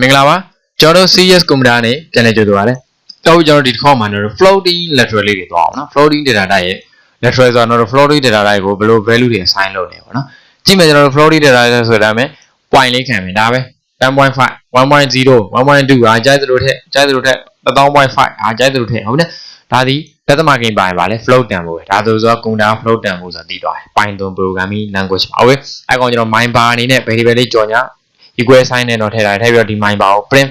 မင်္ဂလာပါကျွန်တော်တို့ CS computer နဲ့ပြန်လည်ကြိုဆိုပါရစေတော့ကျွန်တော်ဒီတစ်ခေါက်မှာတော့ floating lateral လေးတွေသွားအောင်နော် floating data type ရဲ့ lateral ဆိုတော့ floating data type ကိုဘယ်လို value တွေ assign လုပ်နေပါတော့ကြည့်မယ်ကျွန်တော်တို့ floating data type ဆိုတဲ့အမဲ့ point လေးခံမယ်ဒါပဲ10.5 1.0 1.2အားကြိုက်သလိုထက်ကြိုက်သလိုထက်1000.5အားကြိုက်သလိုထက်ဟုတ်တယ်ဒါဒီပြဿနာကိန်းပိုင်းပါလေ float တန်ဖို့ပဲဒါဆိုဆိုတော့ computer float တန်ဖို့ဆိုတာတည်သွားတယ် Python programming language ပါဟုတ်ကဲ့အဲကောင်ကျွန်တော် mind bar အနေနဲ့ variable လေးကြော်ညာ equal sign နဲ့တော့ထည့်ထားတယ်ထည့်ပြီးတော့ဒီ mind bar ကို print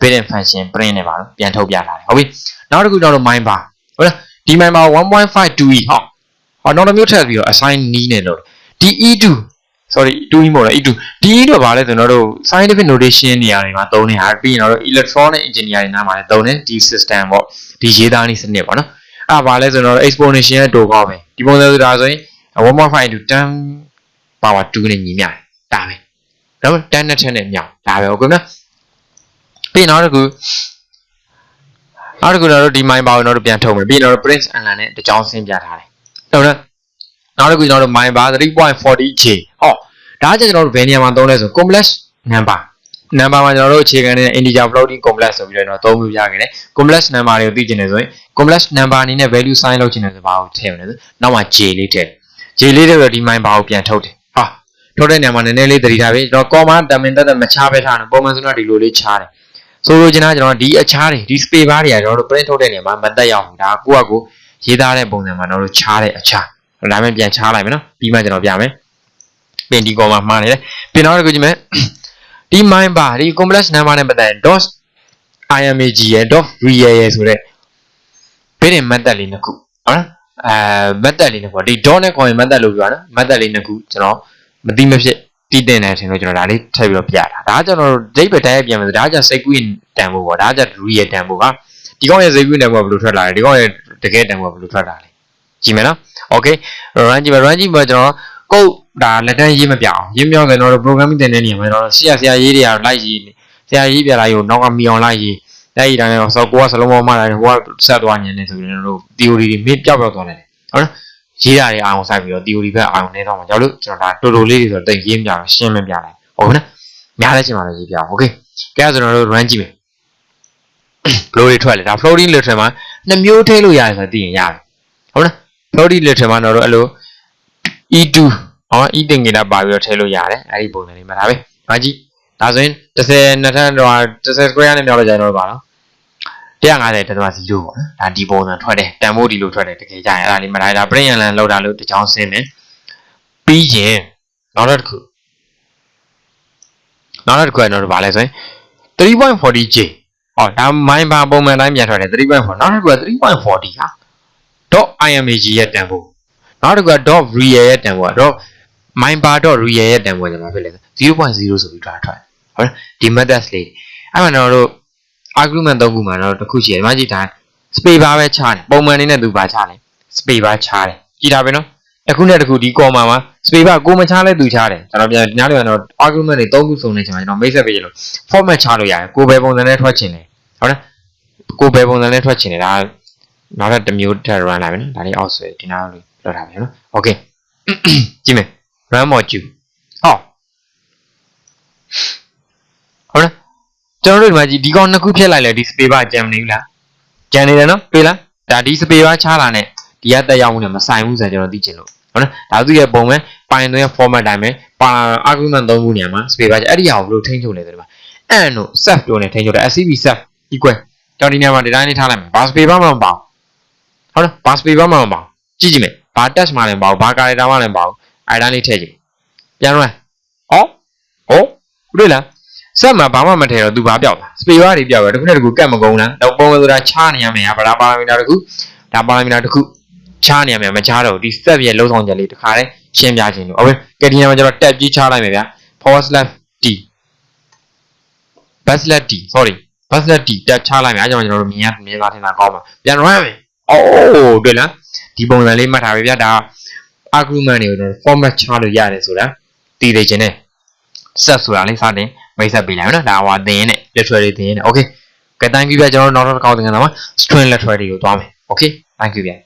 built-in function print နဲ့ပါတော့ပြန်ထုတ်ပြထားတယ်ဟုတ်ပြီနောက်တစ်ခုကျွန်တော်တို့ mind bar ဟုတ်လားဒီ mind bar 1.52e ဟောဟောနောက်တစ်မျိုးထပ်ပြီးတော့ assign နီးနဲ့လို့ဒီ e2 sorry 2e မဟုတ်လား e2 ဒီ e တော့ဗာလဲဆိုတော့တို့ scientific notation နေရာတွေမှာသုံးနေတာပြီးရင်တော့ electronic engineer တွေနားမှာလည်းသုံးတယ်ဒီ system ပေါ့ဒီရေးသားနည်းစနစ်ပေါ့နော်အဲ့ဗာလဲဆိုတော့ exponential ရဲ့တိုကောက်ပဲဒီပုံစံဆိုတာဆိုရင်1.5 into 10 power 2နဲ့ညီမျှတယ်ဒါပဲ နော်10နဲ့10နဲ့မြောက်ဒါပဲဟုတ်ကဲ့နော်ပြီးနောက်တစ်ခုနောက်တစ်ခုတော့ဒီ mind power တော့ပြန်ထုတ်မယ်ပြီးတော့ prince alan နဲ့တကြောင်းဆင်းပြထားတယ်ဟုတ်လားနောက်တစ်ခုကျွန်တော်တို့ mind bar 3.40j ဟောဒါကကျွန်တော်တို့ဘယ်နေရာမှာသုံးလဲဆို complex number number မှာကျွန်တော်တို့အခြေခံနေတဲ့ integer floating complex ဆိုပြီးတော့သုံးမျိုးပြခဲ့တယ် complex number တွေကိုသိချင်တယ်ဆိုရင် complex number အနေနဲ့ value sign လုပ်ချင်တယ်ဆိုဘာကိုထည့်မလဲဆိုနောက်မှာ j လေးထည့် j လေးထည့်ပြီးတော့ဒီ mind bar ကိုပြန်ထုတ်တယ်ဟာ ထုတ်တဲ့နေရာမှာနည်းနည်းလေးသတိထားပြီကျွန်တော် comma တမင်တက်တက်မချပဲထားတယ်ပုံမှန်ဆိုတော့ဒီလိုလေးချတယ်ဆိုလိုချင်တာကျွန်တော်ဒီအချားတွေဒီ space bar တွေကကျွန်တော်တို့ print ထုတ်တဲ့နေရာမှာမတက်ရအောင်ဒါကိုယ့်အကူရေးသားတဲ့ပုံစံမှာကျွန်တော်တို့ချားတဲ့အချားဒါမှပြန်ချားလိုက်မယ်နော်ပြီးမှကျွန်တော်ပြမယ်ပြင်ဒီ comma မှားနေတယ်ပြင်တော့ကိုကြည့်မယ်ဒီ mind bar ဒီ complex number နဲ့ပတ်သက်ရင် dot imag ရဲ့ dot real ရဲ့ဆိုတဲ့ဘယ်နဲ့ method လေးနှစ်ခုဟုတ်လားအဲ method လေးနှစ်ခုဒီ dot နဲ့ခေါ်ရင် method လို့ပြောတာနော် method လေးနှစ်ခုကျွန်တော် မသိမဖြစ်တည်တင်တယ်ထင်လို့ကျွန်တော်ဒါလေးထည့်ပြီးတော့ပြတာဒါကကျွန်တော်တို့ဒိတ်ပဲတိုင်းပြန်မယ်ဒါကကြစိတ်ကူးတန်ဖို့ပေါ့ဒါကကြ real တန်ဖို့ပါဒီကောင်ရဲ့စိတ်ကူးတန်ဖို့ဘယ်လိုထွက်လာလဲဒီကောင်ရဲ့တကယ်တန်ဖို့ဘယ်လိုထွက်လာလဲကြည့်မယ်နော် okay run ကြည့်မယ် run ကြည့်မယ်ကျွန်တော်ကုတ်ဒါလက်တန်းရေးမပြအောင်ရေးမြောက်ကျွန်တော်တို့ programming တင်တဲ့နေရာမှာကျွန်တော်ဆရာဆရာရေးတွေကတော့လိုက်ရေးဆရာရေးပြလိုက်ကိုနောက်ကမီအောင်လိုက်ရေးလိုက်ရေးတိုင်းတော့ဆောကိုကစလုံးပေါ်မှာလိုက်ဟိုကဆက်သွားညင်နေဆိုပြီးကျွန်တော်တို့ theory တွေမြင့်ပြောက်ပြောက်သွားတယ်ဟုတ်လား ရေးတာတွေအာရုံစိုက်ပြီးတော့ theory ဘက်အာရုံနေတော့မှာကြောက်လို့ကျွန်တော်ဒါတိုတိုလေးတွေဆိုတော့တိတ်ရေးမပြတော့ရှင်းမပြလိုက်ဟုတ်နော်များလဲချင်ပါလေရေးပြအောင် okay ကဲကျွန်တော်တို့ run ကြည့်မယ် flow တွေထွက်လေဒါ floating literal မှာနှစ်မျိုးထည့်လို့ရတယ်ဆိုတော့သိရင်ရတယ်ဟုတ်လား floating literal မှာတော့အဲ့လို e2 ဟော e တင်ငင်တာပါပြီးတော့ထည့်လို့ရတယ်အဲ့ဒီပုံစံလေးမှာဒါပဲ။ဘာကြည့်ဒါဆိုရင်30နှစ်ထပ်တော့30 square နဲ့မြောက်လို့ကြရင်တော့ပါတော့ 150တက်သွား0ပေါ့နော်။ဒါဒီပုံစံထွက်တယ်တန်ဖိုးဒီလိုထွက်တယ်တကယ်ကြရင်အဲ့ဒါလေးမလိုက်တာ print and learn လောက်တာလို့တချောင်းဆင်းတယ်။ပြီးရင်နောက်တစ်ခုနောက်တစ်ခုကတော့ဗာလဲဆိုရင် 3.40J ဟောဒါ mind ပါပုံမှန်တိုင်းပြန်ထွက်တယ်3.4နောက်တစ်ခုက3.40ဟာ .imag ရဲ့တန်ဖိုးနောက်တစ်ခုက .real ရဲ့တန်ဖိုးကတော့ mind.real ရဲ့တန်ဖိုးကျွန်တော်ဖြစ်လဲ0.0ဆိုပြီးထားထွက်ဟုတ်လားဒီ methods လေးအဲ့မှာတော့တို့ argument သုံးခုမှာတော့တစ်ခုရှိတယ်ဒီမှာကြည့်တာ space bar ပဲချတယ်ပုံမှန်အနေနဲ့သူပါချတယ် space bar ချတယ်ကြည့်တာပဲနော်အခုနဲ့တခုဒီ comma မှာ space bar ကိုမချလဲသူချတယ်ကျွန်တော်ပြန်ညနေကတော့ argument တွေသုံးခုစုံနေချိန်မှာကျွန်တော်မိတ်ဆက်ပေးရလို့ format ချလို့ရတယ်ကိုယ်ပဲပုံစံနဲ့ထွက်ချင်တယ်ဟုတ်လားကိုယ်ပဲပုံစံနဲ့ထွက်ချင်တယ်ဒါနောက်တစ်မျိုးထပ် run လိုက်မယ်နော်ဒါလေးအောက်ဆွဲဒီနားလို့လောက်ထားပြီနော် okay ကြည့်မယ် run module ဟောဟုတ်လား ကျွန်တော်တို့ဒီမှာကြည့်ဒီကောင်နှစ်ခုဖြတ်လိုက်လဲဒီ space bar ကြံနေဘူးလားကြံနေတယ်နော်တွေ့လားဒါဒီ space bar ချတာနဲ့ဒီကတက်ရောက်မှုနဲ့မဆိုင်ဘူးဆိုတော့ကျွန်တော်သိချင်လို့ဟုတ်လားဒါသူရဲ့ပုံပဲပိုင်သွင်း format တိုင်းပဲပါ argument သုံးခုနေရာမှာ space bar အဲ့ဒီဟာကိုဘယ်လိုထိန်းချုပ်လဲဆိုတော့ and တို့ self တို့နဲ့ထိန်းချုပ်တယ် scv self equal ကျွန်တော်ဒီနေရာမှာ data လေးထားလိုက်မယ်ဘာ space bar မှမပါဘူးဟုတ်လားဘာ space bar မှမပါဘူးကြည့်ကြည့်မယ်ဘာ test မှလည်းမပါဘူးဘာ character မှလည်းမပါဘူးအဲ့ဒါလေးထည့်ကြည့်ပြန်လွှဲဟောဟောတွေ့လား ဆက်မှာဘာမှမထည့်တော့သူဘာပြောက်တာ space bar တွေပြောက်တယ်တခုနဲ့တခုကတ်မကုန်လားတော့ပုံမှန်ဆိုတာချားနေရမယ်ဟာဗလာပါရာမီတာတခုဒါပါရာမီတာတခုချားနေရမယ်မချားတော့ဒီ step ရဲ့လုံးဆောင်ချက်လေးတခါတည်းရှင်းပြခြင်းလို့ဟုတ်ပြီကဲဒီနေရာမှာကျတော့ tab ကြီးချားလိုက်မယ်ဗျာ forward slash d back slash d sorry back slash d tab ချားလိုက်မယ်အဲကြောင့်ကျွန်တော်တို့မြင်ရမြင်လာထင်တာကောင်းပါပြန် run မယ်အိုးတွေ့လားဒီပုံစံလေးမှတ်ထားပြီဗျာဒါ argument တွေကိုကျွန်တော် format ချလို့ရတယ်ဆိုတာတည်နေခြင်းနဲ့ set ဆိုတာလေးစတင် မိတ်ဆက်ပေးလိုက်မယ်နော်ဒါဟောသင်ရင်နဲ့ literary သင်ရင်နဲ့ okay ကဲ thank you ဗျာကျွန်တော်တို့နောက်တစ်ခေါက်သင်ခန်းစာမှာ string literary ကိုသွားမယ် okay thank you ဗျာ